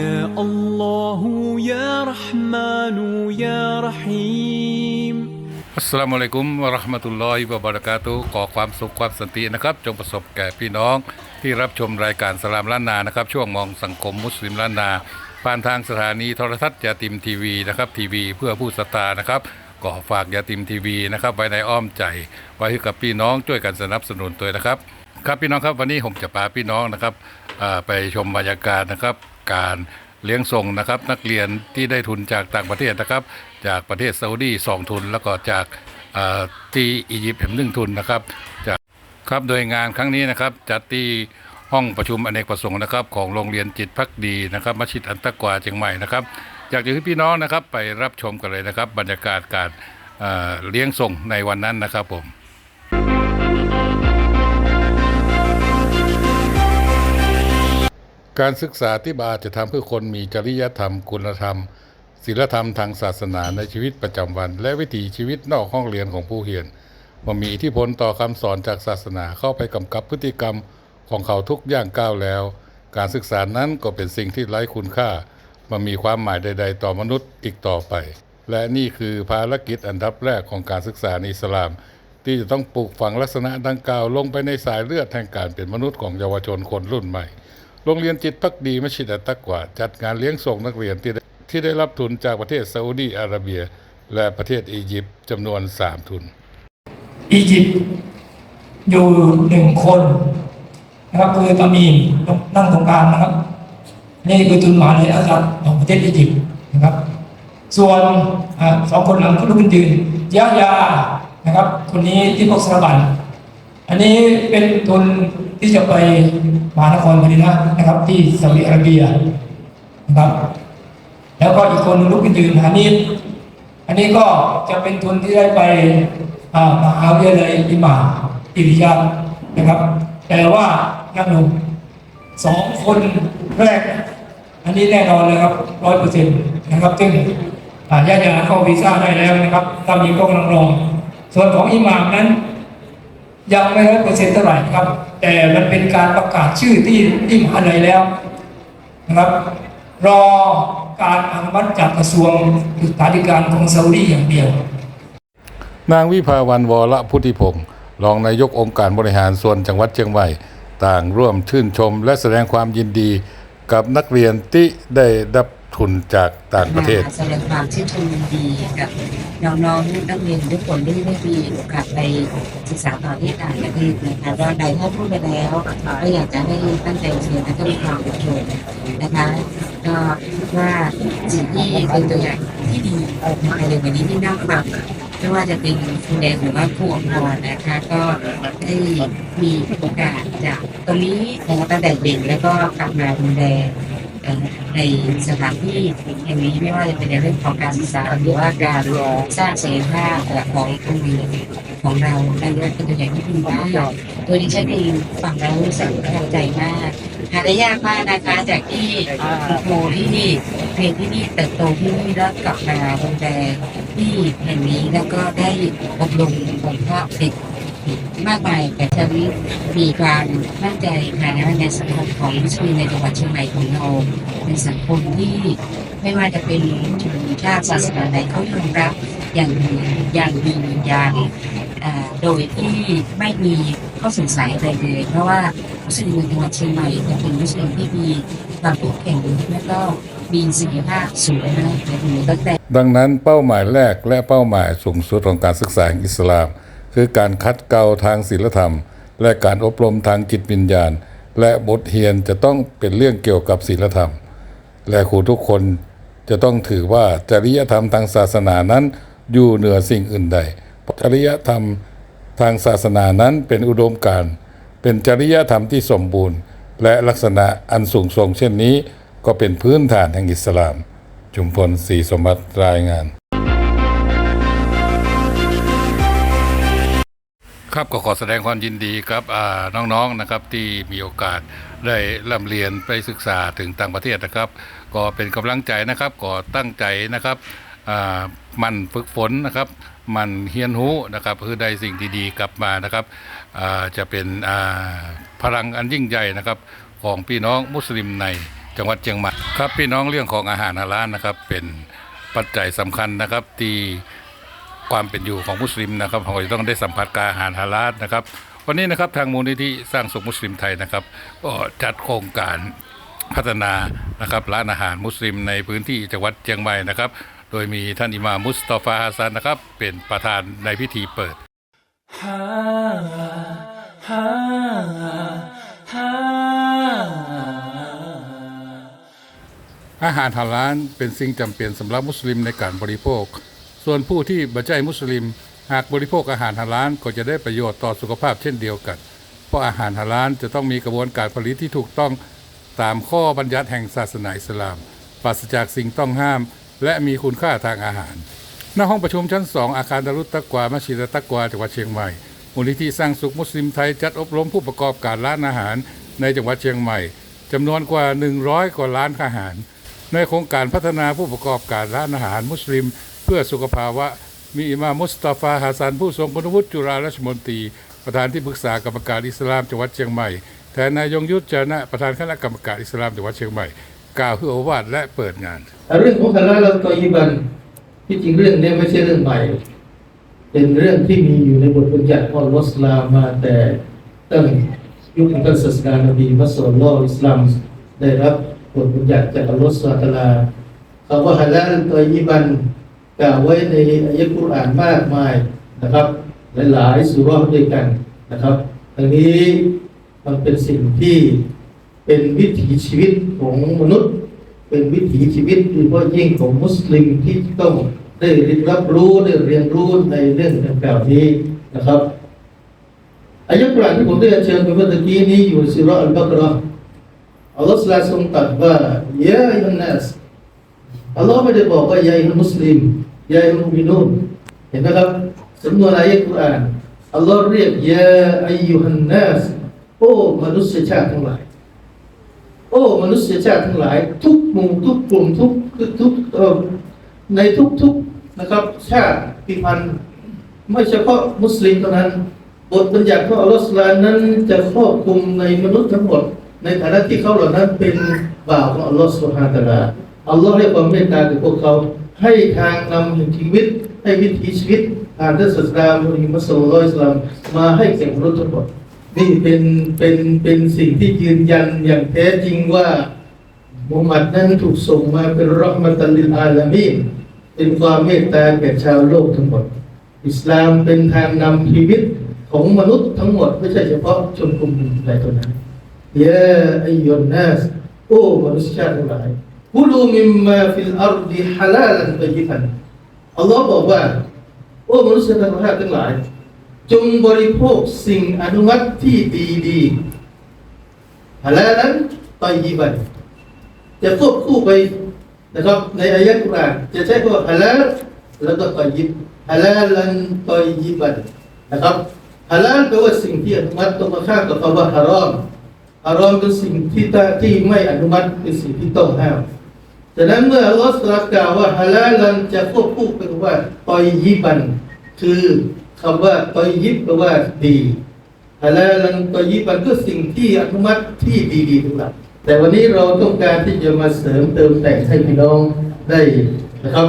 يا الله يا رحمن يا رحيم อัสสลามุอะลัยกุมวะเราะห์มะตุลลอฮิวะบะเราะกาตุฮ์ขอความสุขความสันตินะครับ จงประสบแก่พี่น้องที่รับชมรายการสลามล้านนานะครับ ช่วงมองสังคมมุสลิมล้านนา ผ่านทางสถานีโทรทัศน์ยาติมทีวีนะครับทีวีเพื่อผู้ศรัทธานะครับก็ฝากยาติมทีวีนะครับไว้ในอ้อมใจไว้ให้กับพี่น้องช่วยกันสนับสนุนตัวนะครับ ครับพี่น้องครับวันนี้ผมจะพาพี่น้องนะครับอ่าไปชมบรรยากาศนะครับ การเลี้ยงส่งนะครับ นักเรียนที่ได้ทุนจากต่างประเทศนะครับ จากประเทศซาอุดีสองทุน แล้วก็จากที่อียิปต์เห็นหนึ่งทุนนะครับจากครับโดยงานครั้งนี้นะครับจัดที่ห้องประชุมอเนกประสงค์นะครับของโรงเรียนจิตพักดีนะครับมัสยิดอันตะกวาเชียงใหม่นะครับอยากจะให้พี่น้องนะครับไปรับชมกันเลยนะครับ บรรยากาศการเลี้ยงส่งในวันนั้นนะครับผม การศึกษาที่บาจะทำเพื่อคนมีจริยธรรม คุณธรรมศีลธรรมทางศาสนาในชีวิตประจำวัน และวิถีชีวิตนอกห้องเรียนของผู้เรียนว่ามีอิทธิพลต่อคำสอนจากศาสนาเข้าไปกำกับพฤติกรรมของเขาทุกย่างก้าวแล้ว การศึกษานั้นก็เป็นสิ่งที่ไร้คุณค่ามันมีความหมายใด ๆ ต่อมนุษย์อีกต่อไป และนี่คือภารกิจอันดับแรกของการศึกษาในอิสลาม ที่จะต้องปลูกฝังลักษณะดังกล่าวลงไปในสายเลือดแห่งการเป็นมนุษย์ของเยาวชนคนรุ่นใหม่ โรงเรียนจิตพักดีมัสยิดตตักว่า จัดงานเลี้ยงส่งนักเรียนที่ได้ที่ได้รับทุนจากประเทศซาอุดีอาระเบีย และประเทศอียิปต์จำนวน3ทุน อียิปต์อยู่หนึ่งคนนะครับคือตามีนนั่งตรงกลางนะครับ นี่คือทุนมหาเลยอาซัดของประเทศอียิปต์นะครับ ส่วนอสองคนหลังก็ลุกขึ้นยืนยะยานะครับ คนนี้ที่พวกสถาบัน อันนี้เป็นทุน ที่จะไปมหานครมดินะนะครับ ที่ซาอุดิอาระเบียนะครับ แล้วก็อีกคนลุกขึ้นยืนฮานิดอันนี้ก็จะเป็นทุนที่ได้ไปอ่ามหาวิทยาลัยอิหม่าอิริยานะครับ แต่ว่ายังหนุ่มสองคนแรก อันนี้แน่นอนเลยครับร้อยเปอร์เซ็นต์นะครับซึ่งอ่าญาติญาติเข้าวีซ่าได้แล้วนะครับตามนี้ก็กำลังรอส่วนของอิหม่ามนั้น ยังไม่ร้อยเปอร์เซ็นต์เท่าไหร่ครับ แต่มันเป็นการประกาศชื่อที่ที่มหาลัยแล้วนะครับ รอการอนุมัติจากกระทรวงศึกษาธิการของซาอุดีอย่างเดียว นางวิภาวันวรพุทธิพงศ์รองนายกองค์การบริหารส่วนจังหวัดเชียงใหม่ ต่างร่วมชื่นชมและแสดงความยินดีกับนักเรียนที่ได้รับ ทุนจากต่างประเทศแสดงความชื่นชมยินดีกับน้องๆนักเรียนทุกคนที่ได้มีโอกาสไปศึกษาต่อที่ต่างประเทศนะคะว่าใดถ้าพูดไปแล้วก็อยากจะให้ตั้งใจเรียนและก็มีความอดทนนะคะก็ว่าสิ่งที่เป็นตัวอย่างที่ดีออกมาในวันนี้ที่น่าฟังไม่ว่าจะเป็นคุณแดงหรือว่าครูอมรนะคะก็ได้มีโอกาสจากตรงนี้นะคะตั้งแต่เด็กแล้วก็กลับมาดูแลเอ่อ ในสถานที่แห่งนี้ไม่ว่าจะเป็นในเรื่องของการศึกษาหรือว่าการสร้างเสรีภาพของโรงเรียนของเราได้ด้วยเป็นตัวอย่างที่ดีมากตัวดิฉันเองฟังแล้วรู้สึกประทับใจมากหาได้ยากมากนะคะจากที่คุณคที่นี่เรียนที่นี่เติบโตที่นี่แล้วกลับมาดูแลที่แห่งนี้แล้วก็ได้อบรมบ่มเพาะเด็ก มากมายแต่ฉันมีความมั่นใจค่ะนะในสังคมของมุสลิมในจังหวัดเชียงใหม่ของเราเป็นสังคมที่ไม่ว่าจะเป็นชนชาติศาสนาใดเขายอมรับอย่างดีอย่างดีอย่างโดยที่ไม่มีข้อสงสัยอะไรเลยเพราะว่ามุสลิมในจังหวัดเชียงใหม่เป็นมุสลิมที่มีความเข้มแข็งและก็มีศักยภาพสูงมากเลยตั้งแต่ดังนั้นเป้าหมายแรกและเป้าหมายสูงสุดของการศึกษาอิสลาม คือการคัดเกลาทางศีลธรรม และการอบรมทางจิตวิญญาณ และบทเรียนจะต้องเป็นเรื่องเกี่ยวกับศีลธรรม และครูทุกคนจะต้องถือว่าจริยธรรมทางศาสนานั้นอยู่เหนือสิ่งอื่นใดเพราะจริยธรรมทางศาสนานั้นเป็นอุดมการเป็นจริยธรรมที่สมบูรณ์ และลักษณะอันสูงส่งเช่นนี้ ก็เป็นพื้นฐานแห่งอิสลาม จุมพลศรีสมบัติรายงาน ครับก็ขอแสดงความยินดีครับน้องๆนะครับที่มีโอกาสได้ร่ำเรียนไปศึกษาถึงต่างประเทศนะครับ ก็เป็นกำลังใจนะครับก็ตั้งใจนะครับมันฝึกฝนนะครับ มันเฮียนหูนะครับเพื่อได้สิ่งดีๆกลับมานะครับจะเป็นพลังอันยิ่งใหญ่นะครับของพี่น้องมุสลิมในจังหวัดเชียงใหม่ครับพี่น้องเรื่องของอาหารฮาลาลนะครับ เป็นปัจจัยสำคัญนะครับที่ ความเป็นอยู่ของมุสลิมนะครับเราจะต้องได้สัมผัสกับอาหารฮาลาลนะครับ วันนี้นะครับทางมูลนิธิสร้างสุขมุสลิมไทยนะครับก็จัดโครงการพัฒนานะครับร้านอาหารมุสลิมในพื้นที่จังหวัดเชียงใหม่นะครับ โดยมีท่านอิหม่ามมุสตอฟาฮัสซันนะครับ เป็นประธานในพิธีเปิด ha ha ha อาหารฮาลาลเป็นสิ่งจำเป็นสำหรับมุสลิมในการบริโภค ส่วนผู้ที่บัจใจมุสลิม หากบริโภคอาหารฮาลาลก็จะได้ประโยชน์ต่อสุขภาพเช่นเดียวกัน เพราะอาหารฮาลาลจะต้องมีกระบวนการผลิตที่ถูกต้องตามข้อบัญญัติแห่งศาสนาอิสลามปราศจากสิ่งต้องห้าม และมีคุณค่าทางอาหารหน้าห้องประชุมชั้น 2 อาคารดารุตตะกวามัสยิดตะกวาจังหวัดเชียงใหม่มูลนิธิสร้างสุขมุสลิมไทยจัดอบรมผู้ประกอบการร้านอาหารในจังหวัดเชียงใหม่จำนวนกว่า 100 กว่าร้านอาหาร ในโครงการพัฒนาผู้ประกอบการร้านอาหารมุสลิม พื่อสุขภาวะ มีอิมามมุสตาฟาฮัสซัน ผู้ทรงคุณวุฒิจุฬาราชมนตรี ประธานที่ปรึกษากรรมการอิสลามจังหวัดเชียงใหม่แทนนายยงยุทธจนะประธานคณะกรรมการอิสลามจังหวัดเชียงใหม่กล่าวเพื่อโอวาทและเปิดงาน เรื่องของฮาลาลและตอยิบันที่จริงเรื่องนี้ไม่ใช่เรื่องใหม่ เป็นเรื่องที่มีอยู่ในบทบัญญัติของอัสลามมาแต่ตั้งยุคของท่านศาสนานบีมัสลิมลอิสลามได้รับบทบัญญัติจากอัลลอฮ์สุลตาลาคำว่าฮาลาลตอยิบัน กล่าวไว้ในอายะกุรอานมากมายนะครับ หลายๆสุราะห์ด้วยกันนะครับอันนี้มันเป็นสิ่งที่เป็นวิถีชีวิตของมนุษย์ เป็นวิถีชีวิตโดยเฉพาะยิ่งของมุสลิมที่ต้องได้รับรู้ได้เรียนรู้ในเรื่องดังกล่าวนี้นะครับอายะกรานที่ผมได้เชิญไปเมื่อกี้นี้อยู่สุราะห์อัลบากราะห์อัลลอฮฺทรงตรัสว่ายาอัยฮันนัสอัลลอฮ์ไม่ได้บอกว่ายาอัยฮันมุสลิม ยาอุมินูนเห็นไหมครับสำนวนอายะกุรอานอัลลอฮ์เรียกยาอัยฮันนัสโอ้มนุษยชาติทั้งหลาย โอ้มนุษยชาติทั้งหลาย ทุกหมู่ทุกกลุ่มทุกทุกเอ่อในทุกทุกนะครับ ชาติพันธุ์ไม่เฉพาะมุสลิมเท่านั้นบทบัญญัติของอัลลอฮฺสุลานนั้นจะครอบคลุมในมนุษย์ทั้งหมด ในฐานะที่เขาเหล่านั้นเป็นบ่าวของอัลลอฮฺสุฮานตาลาอัลลอฮ์ให้ความเมตตากับพวกเขา ให้ทางนำแห่งชีวิต ให้วิถีชีวิตผ่านท่านศาสดามุฮัมมัดสุลลัลลอฮุอะลัยฮิวะซัลลัมมาให้แก่มนุษย์ทั้งหมดนี่เป็นเป็นเป็นสิ่งที่ยืนยันอย่างแท้จริงว่ามุฮัมมัดนั้นถูกส่งมาเป็นรอมะตัลลิลอาลามีนเป็นความเมตตาแก่ชาวโลกทั้งหมด อิสลามเป็นทางนำชีวิตของมนุษย์ทั้งหมดไม่ใช่เฉพาะชนกลุ่มใดตัวนั้นยาอัยยุนนัสโอ้มนุษยชาติทั้งหลาย กุลูมิมมาฟิลอัรดิฮะลาลันตยิบันอัลลอฮ์บอกว่า โอ้มนุษยชาติทั้งหลาย จงบริโภคสิ่งอนุมัติที่ดีดีฮาลาลันตอยยิบันจะควบคู่ไปนะครับในอายะกุรอานจะใช้คำว่าฮาลาลแล้วก็ตอยิบฮาลาลันตอยิบันนะครับฮาลาลแปลว่าสิ่งที่อนุมัติตรงข้ามกับคำว่าฮารอมฮารอมเป็นสิ่งที่ตาที่ไม่อนุมัติเป็นสิ่งที่ต้องห้าม ฉะนั้นเมื่ออัลลอฮฺตรัสกล่าวว่าฮาลาลันจะควบคู่ไปกับว่าตอยยิบัน คือคำว่าตอยยิบแปลว่าดีฮาลาลันตอยยิบันก็สิ่งที่อนุมัติที่ดีๆทั้งหลายแต่วันนี้เราต้องการที่จะมาเสริมเติมแต่งให้พี่น้องได้นะครับ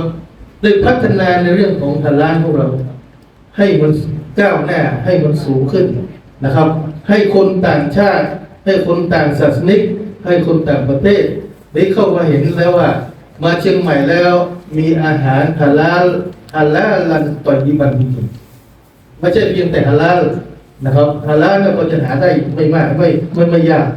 ได้พัฒนาในเรื่องของฮาลาลของเรา ให้มันก้าวหน้าให้มันสูงขึ้นนะครับ ให้คนต่างชาติ ให้คนต่างศาสนิก ให้คนต่างประเทศ ได้เข้ามาเห็นแล้วว่า มาเชียงใหม่แล้ว มีอาหารฮาลาลฮาลาลันตอยยิบันจริงๆไม่ใช่เพียงแต่ฮาลาลนะครับฮาลาลเนี่ยก็จะหาได้ไม่มากไม่ไม่ไม่ยาก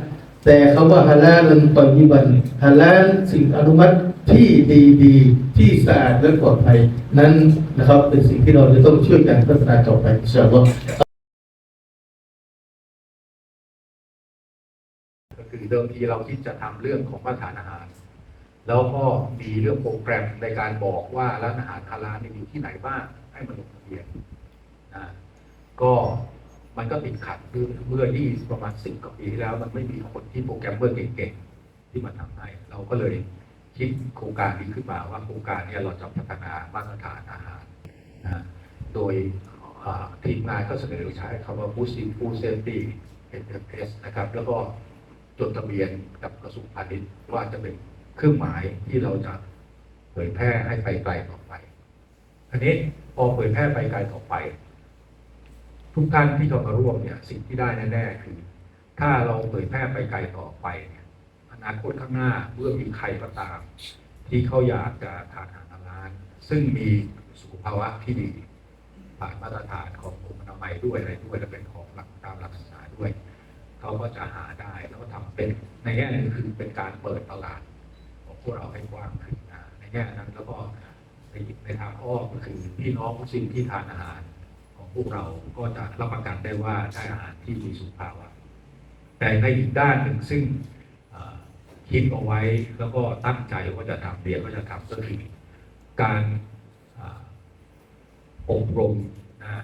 แต่คำว่าฮาลาลันตอยยิบันฮาลาลสิ่งอนุมัติที่ดีดีๆที่สะอาดและปลอดภัย นั้นนะครับเป็นสิ่งที่เราจะต้องช่วยกันพัฒนาต่อไปอินชาอั คือเดิมทีเราคิดจะทำเรื่องของมาตรฐานอาหาร แล้วก็มีเรื่องโปรแกรมในการบอกว่าร้านอาหารคารานี่อยู่ที่ไหนบ้างให้มันลงทะเบียนนะก็มันก็ติดขัดคือเมื่อที่ประมาณสิบกว่าปีที่แล้ว มันไม่มีคนที่โปรแกรมเมอร์เก่งๆที่มาทำให้ เราก็เลยคิดโครงการนี้ขึ้นมาว่าโครงการเนี้เราจะพัฒนามาตรฐานอาหารนะโดยทีมงานก็เสนอใช้คำว่า Food Food Safety Enterprise นะครับ แล้วก็ จดทะเบียนกับกระทรวงพาณิชย์ว่าจะเป็นเครื่องหมายที่เราจะเผยแพร่ให้ไปไกลต่อไปอันนี้พอเผยแพร่ไปไกลต่อไป ทุกท่านที่เข้ามาร่วมเนี่ย สิ่งที่ได้แน่ๆคือ ถ้าเราเผยแพร่ไปไกลต่อไปเนี่ยอนาคตข้างหน้าเมื่อมีใครก็ตาม ที่เขาอยากจะทานอาหารร้าน ซึ่งมีสุขภาวะที่ดีผ่านมาตรฐานของกรมอนามัยด้วยอะไรด้วยและเป็นของหลักตามหลักศาสนาด้วย เขาก็จะหาได้แล้วก็ทำเป็นในแง่หนึงคือเป็นการเปิดตลาดของพวกเราให้กว้างขึ้นนะในแง่นั้นแล้วก็ในในทางอ้อมก็คือพี่น้องมุสลิมที่ทานอาหาร ของพวกเราก็จะรับประกันได้ว่าได้อาหารที่มีสุขภาวะแต่ในอีกด้านหนึ่งซึ่งคิดเอาไว้แล้วก็ตั้งใจว่าจะทำเรียนว่าจะทำก็คือการเอ่ออบรมนะ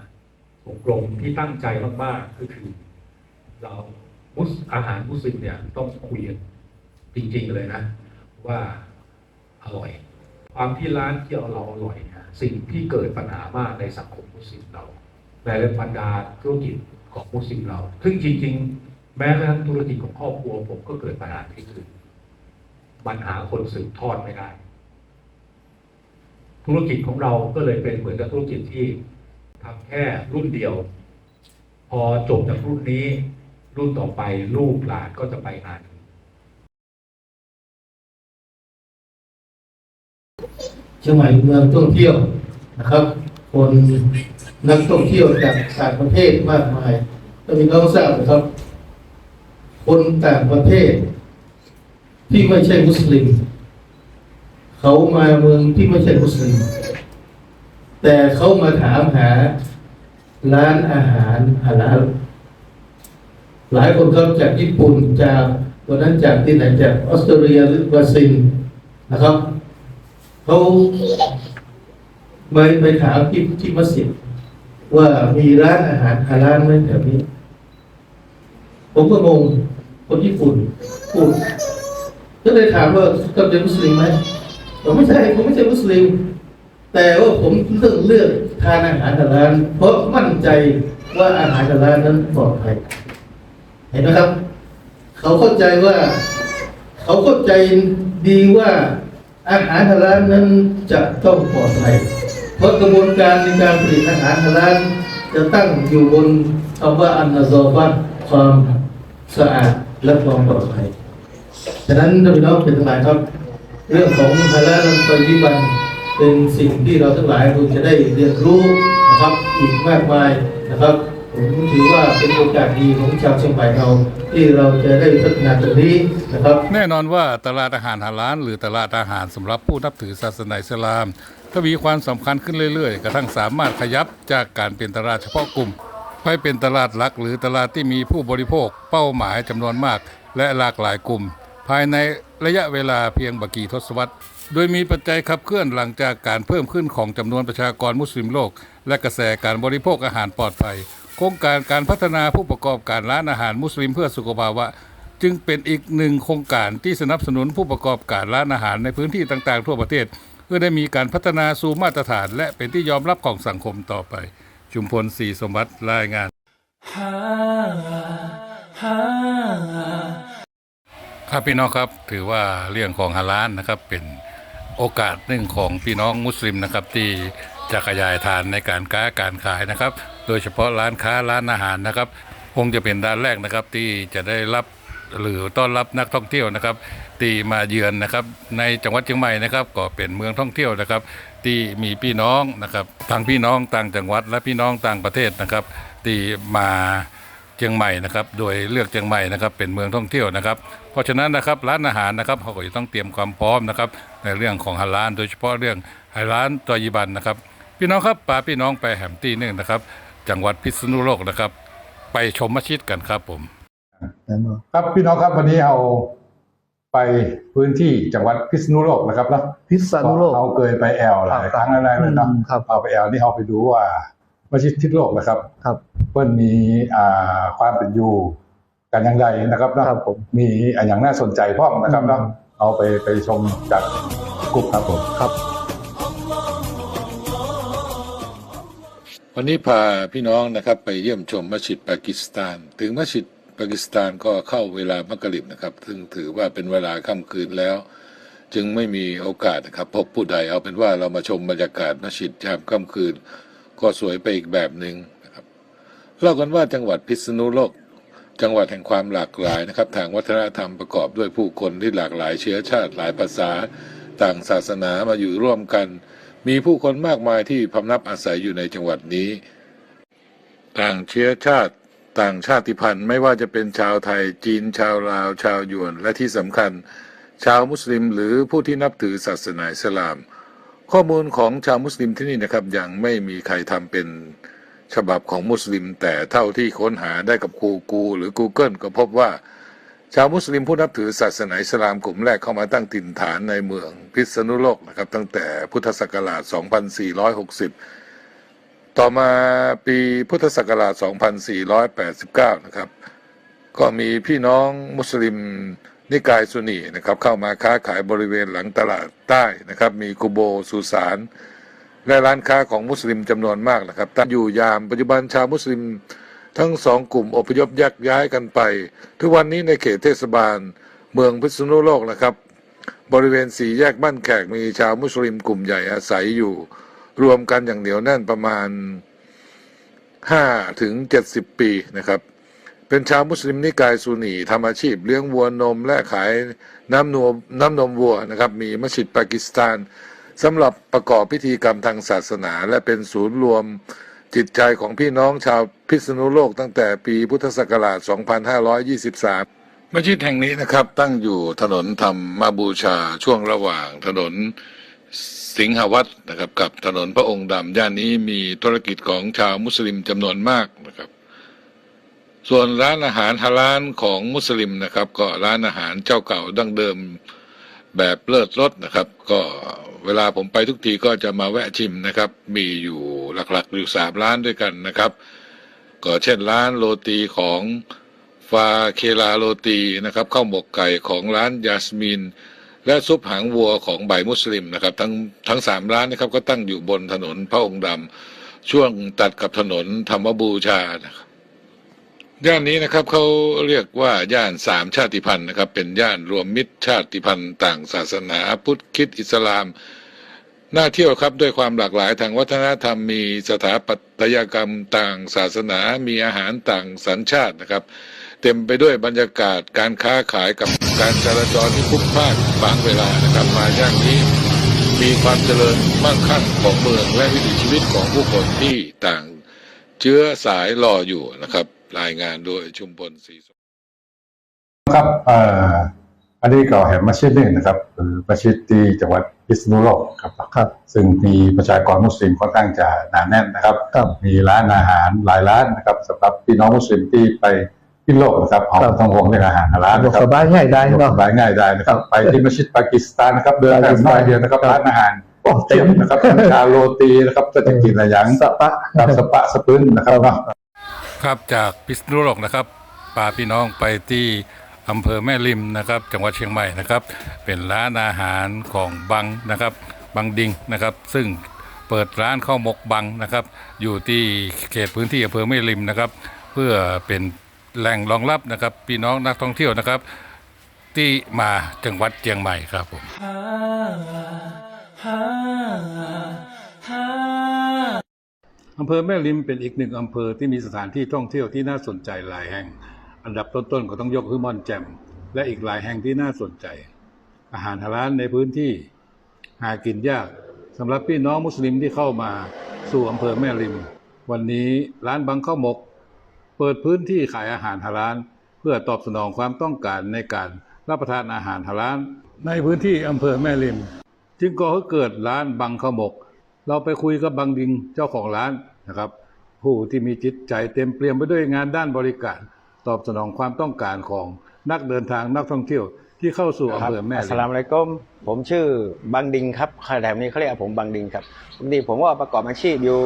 อบรมที่ตั้งใจมากๆก็คือ เรา มุสอาหารมุสลิมเนี่ยต้องคุยกันจริง ๆ เลยนะ ว่าอร่อย ความที่ร้านที่เราอร่อยเนี่ยสิ่งที่เกิดปัญหามากในสังคมมุสลิมเราในบรรดาธุรกิจของมุสลิมเรา ซึ่งจริง ๆ แม้กระทั่งธุรกิจของครอบครัวผมก็เกิดปัญหาที่คือปัญหาคนสืบทอดไม่ได้ ธุรกิจของเราก็เลยเป็นเหมือนกับธุรกิจที่ทำแค่รุ่นเดียว พอจบจากรุ่นนี้ รุ่นต่อไปลูกหลานก็จะไปงานอื่นเชียงใหม่เมืองท่องเที่ยวนะครับ คนนักท่องเที่ยวจากต่างประเทศมากมายถ้ามีน้องทราบนะครับ คนต่างประเทศ ที่ไม่ใช่มุสลิม เขามาเมืองที่ไม่ใช่มุสลิม แต่เขามาถามหาร้านอาหารฮาลาล หลายคนเขาจากญี่ปุ่นจากวันนั้นจากที่ไหนจากออสเตรเลียหรือบราซิลนะครับเขาไปไปถามที่ที่มัสยิดว่ามีร้านอาหารฮาลาลไหมแถวนี้ ผมก็งงคนญี่ปุ่นพูดก็เลยถามว่าก็เป็นมุสลิมไหมผมไม่ใช่ผมไม่ใช่มุสลิม แต่ว่าผมเลือกเลือกทานอาหารฮาลาลเพราะมั่นใจว่าอาหารฮาลาลนั้นปลอดภัย เห็นไหมครับ เขาเข้าใจว่า เขาเข้าใจดีว่าอาหารฮาลาลนั้นจะต้องปลอดภัยเพราะกระบวนการในการผลิตอาหารฮาลาลจะตั้งอยู่บนคำว่าอันนาซอฟัตความสะอาดและความปลอดภัยฉะนั้นท่านพี่น้องเป็นทั้งหลายครับ เรื่องของฮาลาลและปฏิบัติเป็นสิ่งที่เราทั้งหลายควรจะได้เรียนรู้นะครับอีกมากมายนะครับ ผมถือว่าเป็นโอกาสดีของชาวเชียงใหม่เราที่เราจะได้พัฒนาตรงนี้นะครับ แน่นอนว่าตลาดอาหารฮาลาลหรือตลาดอาหารสำหรับผู้นับถือศาสนาอิสลามทวีความสำคัญขึ้นเรื่อยๆ กระทั่งสามารถขยับจากการเป็นตลาดเฉพาะกลุ่มไปเป็นตลาดหลักหรือตลาดที่มีผู้บริโภคเป้าหมายจำนวนมาก และหลากหลายกลุ่ม ภายในระยะเวลาเพียงบกี่ทศวรรษโดยมีปัจจัยขับเคลื่อนหลังจากการเพิ่มขึ้นของจำนวนประชากรมุสลิมโลก และกระแสการบริโภคอาหารปลอดภัย ครงการการพัฒนาผู้ประกอบการร้านอาหารมุสลิมเพื่อสุขภาวะ จึงเป็นอีกหนึ่งโครงการที่สนับสนุนผู้ประกอบการร้านอาหารในพื้นที่ต่างๆ ทั่วประเทศ เพื่อได้มีการพัฒนาสู่มาตรฐาน และเป็นที่ยอมรับของสังคมต่อไป ชุมพลศรีสมบัติรายงานครับพี่น้องครับถือว่าเรื่องของฮาลาลนะครับเป็นโอกาสหนึ่งของพี่น้องมุสลิมนะครับที่จะขยายฐานในการค้าการขายนะครับ โดยเฉพาะร้านค้าร้านอาหารนะครับ คงจะเป็นด้านแรกนะครับที่จะได้รับหรือต้อนรับนักท่องเที่ยวนะครับที่มาเยือนนะครับ ในจังหวัดเชียงใหม่นะครับ ก็เป็นเมืองท่องเที่ยวนะครับ ที่มีพี่น้องนะครับทั้งพี่น้องต่างจังหวัดและพี่น้องต่างประเทศนะครับ ที่มาเชียงใหม่นะครับ โดยเลือกเชียงใหม่นะครับ เป็นเมืองท่องเที่ยวนะครับ เพราะฉะนั้นนะครับร้านอาหารนะครับเขาก็จะต้องเตรียมความพร้อมนะครับ ในเรื่องของฮาลาลโดยเฉพาะเรื่องฮาลาลตอยิบันนะครับ พี่น้องครับปาพี่น้องไปแหมตีหนึ่งนะครับ จังหวัดพิษณุโลกนะครับ ไปชมมัสยิดกันครับผม ครับพี่น้องครับวันนี้เอาไปพื้นที่จังหวัดพิษณุโลกนะครับแล้วพิษณุโลกเอาเคยไปแอลหลายครั้งแล้วเลยเนาะอืมครับเอาไปแอลนี่เอาไปดูว่ามัสยิดทิศโลกนะครับ ครับเพื่อนมีอ่าความเป็นอยู่กันอย่างไรนะครับเนาะครับผมมีอันอย่างน่าสนใจพ้องนะครับเนาะอืมเอาไปไปชมจากกลุ่มครับผมครับ วันนี้พาพี่น้องนะครับไปเยี่ยมชมมัสยิดปากีสถาน ถึงมัสยิดปากีสถานก็เข้าเวลามักริบนะครับ ซึ่งถือว่าเป็นเวลาค่ำคืนแล้ว จึงไม่มีโอกาสนะครับ พบผู้ใดเอาเป็นว่าเรามาชมบรรยากาศมัสยิดยามค่ำคืน ก็สวยไปอีกแบบหนึ่งนะครับเล่ากันว่าจังหวัดพิษณุโลก จังหวัดแห่งความหลากหลายนะครับ ทางวัฒนธรรมประกอบด้วยผู้คนที่หลากหลายเชื้อชาติหลายภาษา ต่างศาสนามาอยู่ร่วมกัน มีผู้คนมากมายที่พำนับอาศัยอยู่ในจังหวัดนี้ ต่างเชื้อชาติต่างชาติพันธุ์ไม่ว่าจะเป็นชาวไทยจีน ชาวลาว ชาวยวน และที่สำคัญ ชาวมุสลิมหรือผู้ที่นับถือศาสนาอิสลาม ข้อมูลของชาวมุสลิมที่นี่นะครับยังไม่มีใครทำเป็นฉบับของมุสลิม แต่เท่าที่ค้นหาได้กับกูกูหรือ Google ก็พบว่า ชาวมุสลิมผู้นับถือศาสนาอิสลามกลุ่มแรกเข้ามาตั้งถิ่นฐานในเมืองพิษณุโลกนะครับ ตั้งแต่พุทธศักราช 2460 ต่อมาปีพุทธศักราช 2489 นะครับ ก็มีพี่น้องมุสลิมนิกายซุนีนะครับ เข้ามาค้าขายบริเวณหลังตลาดใต้นะครับ มีกุโบสุสานและร้านค้าของมุสลิมจำนวนมากนะครับตั้งอยู่ยามปัจจุบันชาวมุสลิม ทั้งสองกลุ่มอพยพแยกย้ายกันไป ทุกวันนี้ในเขตเทศบาล เมืองพิษณุโลกนะครับ บริเวณสี่แยกบ้านแขกมีชาวมุสลิมกลุ่มใหญ่อาศัยอยู่ รวมกันอย่างเหนียวแน่นประมาณ5ถึง70ปีนะครับ เป็นชาวมุสลิมนิกายซุนนีทำอาชีพเลี้ยงวัวนมและขายน้ำนมน้ำนมวัวนะครับ มีมัสยิดปากีสถานสำหรับประกอบพิธีกรรมทางศาสนา และเป็นศูนย์รวม จิตใจของพี่น้องชาวพิษณุโลกตั้งแต่ปีพุทธศักราช 2523 มัสยิดแห่งนี้นะครับ ตั้งอยู่ถนนธรรมมาบูชาช่วงระหว่างถนนสิงหวัดนะครับกับถนนพระองค์ดำย่านนี้มีธุรกิจของชาวมุสลิมจำนวนมากนะครับ ส่วนร้านอาหารฮาลาลของมุสลิมนะครับ ก็ร้านอาหารเจ้าเก่าดั้งเดิมแบบเลิศรสนะครับ ก็เวลาผมไปทุกทีก็จะมาแวะชิมนะครับ มีอยู่ หลักๆอยู่สามร้านด้วยกันนะครับ ก็เช่นร้านโรตีของฟาเคลาโรตีนะครับข้าวหมกไก่ของร้านยาสมิน และซุปหางวัวของใบมุสลิมนะครับ ทั้งทั้งสามร้านนะครับก็ตั้งอยู่บนถนนพระองค์ดำช่วงตัดกับถนนธรรมบูชานะครับย่านนี้นะครับเขาเรียกว่าย่านสามชาติพันธุ์นะครับ เป็นย่านรวมมิตรชาติพันธุ์ต่างศาสนาพุทธคิดอิสลาม น่าเที่ยวครับด้วยความหลากหลายทางวัฒนธรรมมีสถาปัตยกรรมต่างศาสนา มีอาหารต่างสัญชาตินะครับ เต็มไปด้วยบรรยากาศการค้าขายกับการจราจรที่พลุกพล่านบางเวลานะครับ มาย่านนี้มีความเจริญมั่งคั่งของเมืองและวิถีชีวิตของผู้คนที่ต่างเชื้อสายรออยู่นะครับ รายงานโดยชุมพลศรีสมครับอ่ออันนี้ก็แห่งมัสยิดนึ่นะครับคือมัสยิดที่จังหวัด พิษณุโลกครับครับ ซึ่งมีประชากรมุสลิมค่อนข้างจะหนาแน่นนะครับครับมีร้านอาหารหลายร้านนะครับสำหรับพี่น้องมุสลิมที่ไปพิษณุโลกนะครับเขาต้องห่วงเรื่องอาหารร้านนะครับสบายง่ายได้สเนาะบายง่ายได้นะครับ ไปที่มัสยิดปากีสถานนะครับเดินแค่น้อยเดียวนะครับร้านอาหารโอ้เต็เต็มมนะครับทั้งชาโรตีนะครับจะกินอะไรอย่างสปะครับสปะสปึ้นนะครับเนาะครับจากพิษณุโลกนะครับพาพี่น้องไปที่ อำเภอแม่ริมนะครับ จังหวัดเชียงใหม่นะครับ เป็นร้านอาหารของบังนะครับบังดิงนะครับ ซึ่งเปิดร้านข้าวหมกบังนะครับ อยู่ที่เขตพื้นที่อำเภอแม่ริมนะครับ เพื่อเป็นแหล่งรองรับนะครับพี่น้องนักท่องเที่ยวนะครับ ที่มาจังหวัดเชียงใหม่ครับผมอำเภอแม่ริมเป็นอีกหนึ่งอำเภอที่มีสถานที่ท่องเที่ยวที่น่าสนใจหลายแห่ง อันดับต้นๆก็ต้องยกคือม่อนแจ่มและอีกหลายแห่งที่น่าสนใจ อาหารฮาลาลในพื้นที่ หากินยากสำหรับพี่น้องมุสลิมที่เข้ามาสู่อำเภอแม่ริม วันนี้ร้านบังข้าวหมก เปิดพื้นที่ขายอาหารฮาลาลเพื่อตอบสนองความต้องการในการรับประทานอาหารฮาลาลในพื้นที่อำเภอแม่ริม จึงก่อให้เกิดร้านบังข้าวหมก เราไปคุยกับบังดิงเจ้าของร้านนะครับ ผู้ที่มีจิตใจเต็มเปี่ยมไปด้วยงานด้านบริการ ตอบสนองความต้องการของนักเดินทางนักท่องเที่ยวที่เข้าสู่อำเภอแม่อัสริสลามมอะลัยกุมผมชื่อบังดิงครับแถบนี้เขาเรียกผมบังดิงครับปกติผมก็ประกอบอาชีพอยู่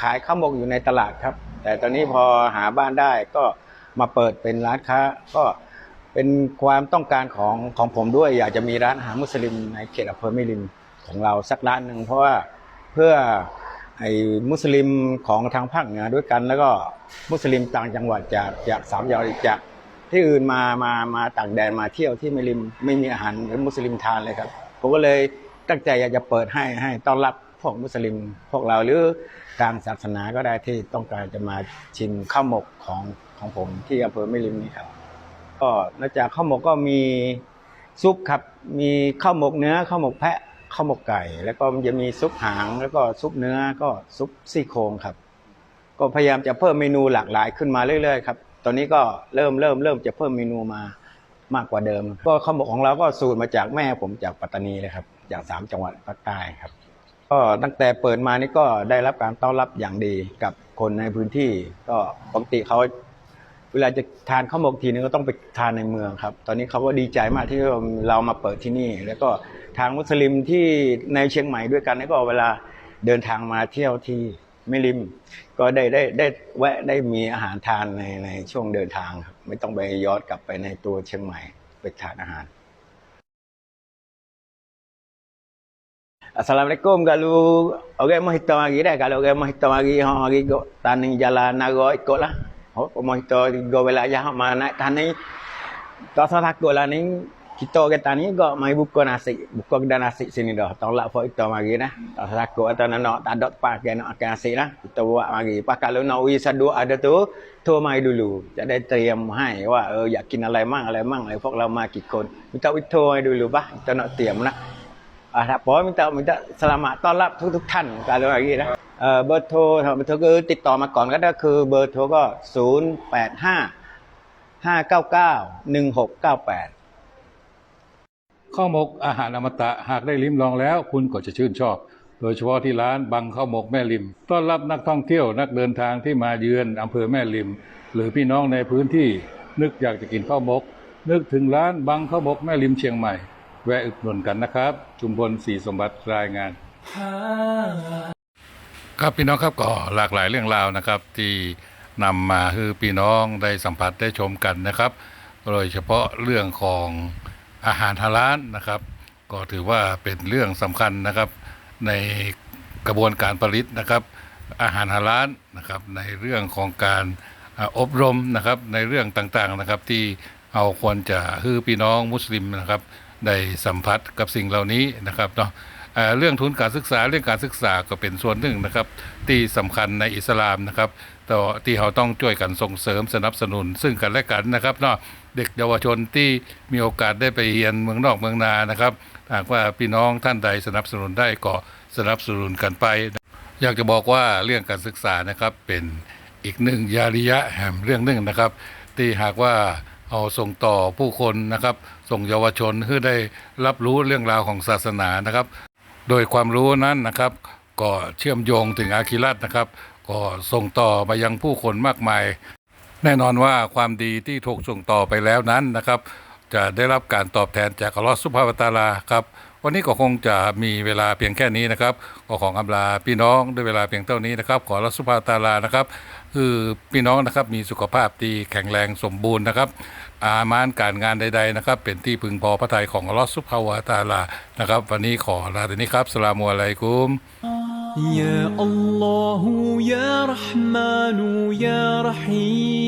ขายข้าวหมกอยู่ในตลาดครับ แต่ตอนนี้พอหาบ้านได้ก็มาเปิดเป็นร้านค้า ก็เป็นความต้องการของของผมด้วย อยากจะมีร้านอาหารมุสลิมในเขตอำเภอแม่ริมของเราสักร้านหนึ่งเพราะว่าเพื่อ ไอ้มุสลิมของทางภาคเหนือด้วยกัน แล้วก็มุสลิมต่างจังหวัดจากจากสามจังหวัดจากที่อื่นมามามาต่างแดนมาเที่ยวที่ไม่ริมไม่มีอาหารหรือมุสลิมทานเลยครับผมก็เลยตั้งใจอยากจะเปิดให้ให้ต้อนรับพวกมุสลิมพวกเราหรือต่างศาสนาก็ได้ที่ต้องการจะมาชิมข้าวหมกของของผมที่อำเภอไม่ริมนี่ครับ ก็นอกจากข้าวหมกก็มีซุปครับมีข้าวหมกเนื้อข้าวหมกแพะ ข้าวหมกไก่ แล้วก็มันจะมีซุปหางแล้วก็ซุปเนื้อก็ซุปซี่โครงครับ ก็พยายามจะเพิ่มเมนูหลากหลายขึ้นมาเรื่อยๆครับตอนนี้ก็เริ่มเริ่มเริ่มจะเพิ่มเมนูมามากกว่าเดิม ก็ข้าวหมกของเราก็สูตรมาจากแม่ผมจากปัตตานีเลยครับจากสามจังหวัดภาคใต้ครับก็ตั้งแต่เปิดมานี่ก็ได้รับการต้อนรับอย่างดีกับคนในพื้นที่ ก็ปกติเขา เวลาจะทานข้าวหมกทีนึงก็ต้องไปทานในเมืองครับ ตอนนี้เขาก็ดีใจมากที่เรามาเปิดที่นี่ แล้วก็ทางมุสลิมที่ในเชียงใหม่ด้วยกันก็เวลาเดินทางมาเที่ยวที่ไม่ริม ก็ได้ได้ได้แวะได้มีอาหารทานในในช่วงเดินทางครับไม่ต้องไปย้อนกลับไปในตัวเชียงใหม่ไปทานอาหาร Assalamualaikum kalau orang mau hitam hari dah kalau orang mau hitam hari ha hari go tani jalan naga ikutlah. Oh mau hitam go wilayah mana naik tani tak salah takutlah ni kita orang tani go mai buka nasi buka kedai nasi sini dah tolak fo hitam hari dah tak salah takut atau nak tak ada pakai nak makan nasi lah kita buat mari pas kalau nak wi sadu ada tu tu mai dulu จะได้เตรียมให้ว่าเอออยากกินอะไรมั่งอะไรมั่งไอ้พวก เบอรับทุกทุกๆท่านการเบอร์โทรเบอติดต่อมาก่อนก็ได้คือเบอร์โทรก็ศูนย์แปดห้าห้าเก้าเก้าหนึ่งหกเก้าแปดข้าวหมกอาหารอมตะหากได้ลิ้มลองแล้ว คุณก็จะชื่นชอบ โดยเฉพาะที่ร้านบังข้าวหมกแม่ริม ต้อนรับนักท่องเที่ยวนักเดินทางที่มาเยือนอำเภอแม่ริม หรือพี่น้องในพื้นที่นึกอยากจะกินข้าวหมก นึกถึงร้านบังข้าวหมกแม่ริมเชียงใหม่ แวะอุดหนุนกันนะครับ จุมพลศรีสมบัติรายงาน ครับพี่น้องครับก็หลากหลายเรื่องราวนะครับ ที่นำมาให้พี่น้องได้สัมผัสได้ชมกันนะครับ โดยเฉพาะเรื่องของอาหารทาร้านนะครับ ก็ถือว่าเป็นเรื่องสำคัญนะครับ ในกระบวนการผลิตนะครับ อาหารฮาลาลนะครับในเรื่องของการอบรมนะครับในเรื่องต่างๆนะครับ ที่เอาควรจะให้พี่น้องมุสลิมนะครับได้สัมผัสกับสิ่งเหล่านี้นะครับเนาะ เรื่องทุนการศึกษาเรื่องการศึกษาก็เป็นส่วนหนึ่งนะครับ ที่สำคัญในอิสลามนะครับต่ว่าที่เราต้องช่วยกันส่งเสริมสนับสนุน ซึ่งกันและกันนะครับเนาะเด็กเยาวชนที่มีโอกาสได้ไปเรียนเมืองนอกเมืองนานะครับหากว่าพี่น้องท่านใดสนับสนุนได้ก็สนับสนุนกันไป อยากจะบอกว่าเรื่องการศึกษานะครับเป็นอีกหนึ่งยาริยะแห่งเรื่องหนึ่งนะครับ ที่หากว่าเอาส่งต่อผู้คนนะครับ ส่งเยาวชนให้ได้รับรู้เรื่องราวของศาสนานะครับ โดยความรู้นั้นนะครับ ก็เชื่อมโยงถึงอาคิรัตนะครับ ก็ส่งต่อมายังผู้คนมากมาย แน่นอนว่าความดีที่ถูกส่งต่อไปแล้วนั้นนะครับ จะได้รับการตอบแทนจากอัลลอฮฺสุบฮาวตาลาครับวันนี้ก็คงจะมีเวลาเพียงแค่นี้นะครับก็ของอำลาพี่น้องด้วยเวลาเพียงเท่านี้นะครับ ขออัลอฮฺสุบฮาวตาลานะครับ คือพี่น้องนะครับมีสุขภาพที่แข็งแรงสมบูรณ์นะครับ อามานการงานใด ๆนะครับ เป็นที่พึงพอพระทัยของอัลลอฮฺสุบฮาวะตะอาลานะครับ วันนี้ขอลาแต่นี้ครับสลามุอะลัยกุม يا الله يا رحمن يا رحيم